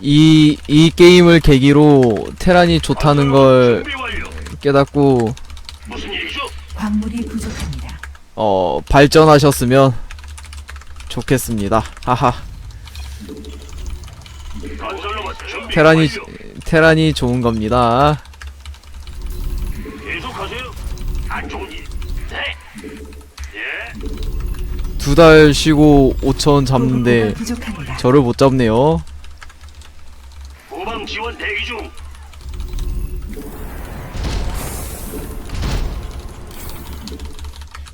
이, 이 게임을 계기로 테란이 좋다는 걸. 깨닫고? 광물이 부족합니다. 어, 발전하셨으면 좋겠습니다. 하하. 테란이. 테란이 좋은 겁니다. 두 달 쉬고 5천 잡는데, 부족합니다. 저를 못 잡네요. 후방 지원 대기 중.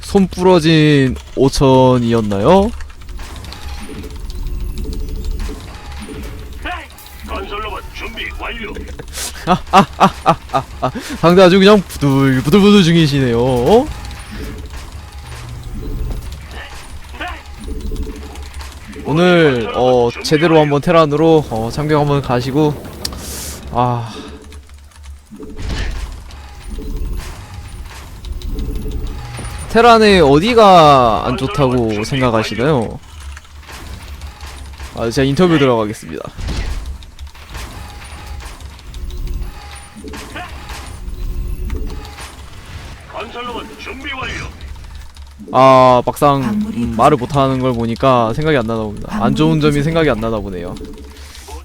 손 부러진 5천이었나요? 네. 건설 로봇 준비 완료. 상대 아주 그냥 부들, 부들 부들 중이시네요. 어? 오늘 어 제대로 한번 테란으로 어 참경 한번 가시고 아 테란의 어디가 안 좋다고 생각하시나요? 아 제가 인터뷰 들어가겠습니다. 건설로봇 준비 완료. 아 막상 음, 말을 못하는 걸 보니까 생각이 안 나나 봅니다. 안 좋은 점이 생각이 안 나나 보네요.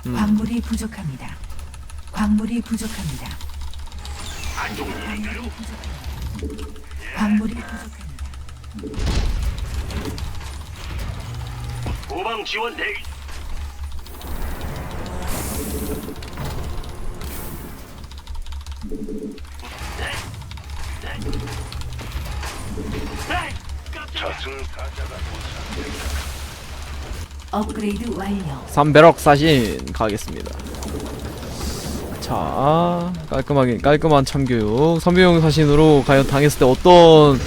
음. 광물이 부족합니다. 광물이 부족합니다. 안 좋은 일인가요? 광물이 부족합니다. 후방 지원 대기. 저승사자가 업그레이드 완료. 300억 사신 가겠습니다. 자, 깔끔하게 깔끔한 참교육. 선배용 사신으로 과연 당했을 때 어떤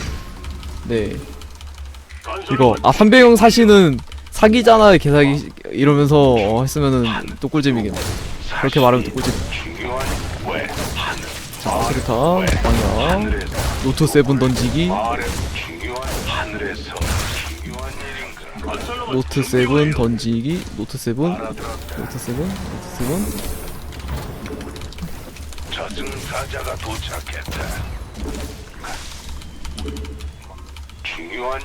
네 이거 아 선배용 사신은 사기잖아 개사기 이러면서 어, 했으면은 또 꿀잼이겠네. 그렇게 말하면 또 꿀잼. 자, 스리타 방향 노트 세븐 던지기 하늘에서 중요한 일인가 건설로봇 노트 준비 세븐 완료. 던지기 노트 세븐 알아들었다. 노트 세븐 노트 세븐 저승사자가 도착했다. 중요한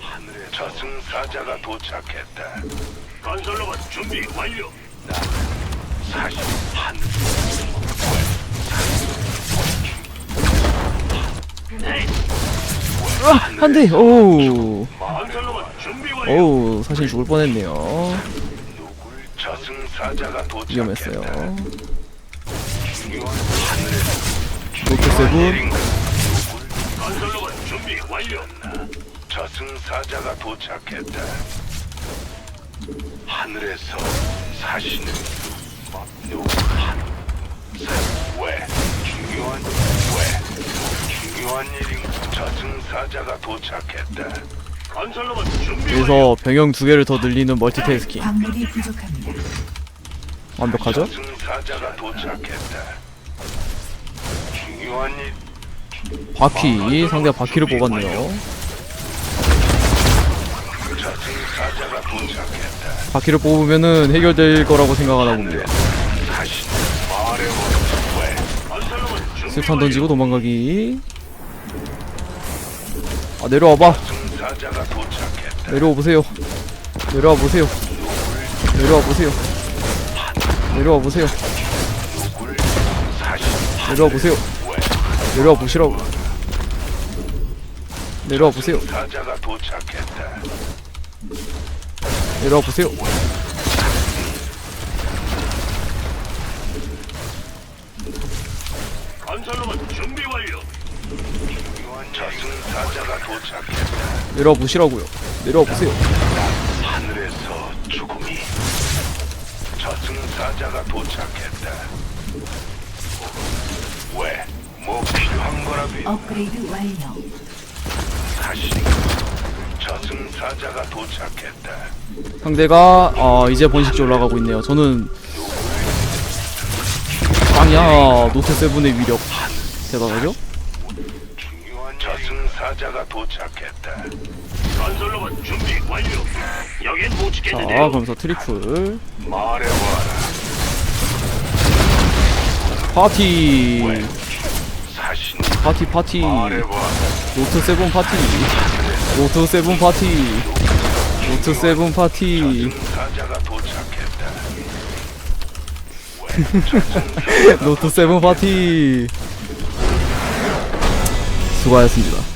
하늘에 저승사자가 도착했다. 건설로봇 준비 완료. 나 사실 하늘 한대 오 건설로봇 준비 완료. 오우 사실 죽을 뻔했네요. 위험했어요. 노트 세븐. 저승사자가 도착했다. 하늘에서 사시는 누구 한 사- 왜 중요한 왜 중요한 일인 저 승사자가 도착했다. 건설로봇 준비 그래서 병영 두 개를 더 늘리는 멀티태스킹 광물이 부족합니다. 완벽하죠? 저승사자가 도착했다. 중요한 일 바퀴 상대가 바퀴를 뽑았네요. 저승사자가 도착했다. 바퀴를 뽑으면은 해결될 거라고 생각하나 봅니다. 다시 말해보라. 왜? 준비 던지고 도망가기. 아 내려와봐. 내려와 보세요. 내려와 보세요. 내려와 보세요. 내려와 보세요. 내려와 보세요. 내려와 보시라고. 내려와 보세요. 내려와 보세요. 사자가 도착했다. 내려와 보시라고요. 내려와 보세요. 하늘에서 죽음이. 저승사자가 도착했다. 왜? 뭐 필요한 거라도 업그레이드 완료. 다시. 저승사자가 도착했다. 상대가 아 이제 번식지 올라가고 있네요. 저는 빵이야 노트 세븐의 위력 대단하죠? 저승사자가 도착했다. 건설로봇 준비 완료. 여긴 못자 지켰는데요. 그러면서 트리플 말해봐라. 파티 사신 파티 파티 말해봐라. 노트 세븐 파티 노트 세븐 파티 노트 세븐 파티 저승사자가 도착했다. 노트 세븐 파티 수고하셨습니다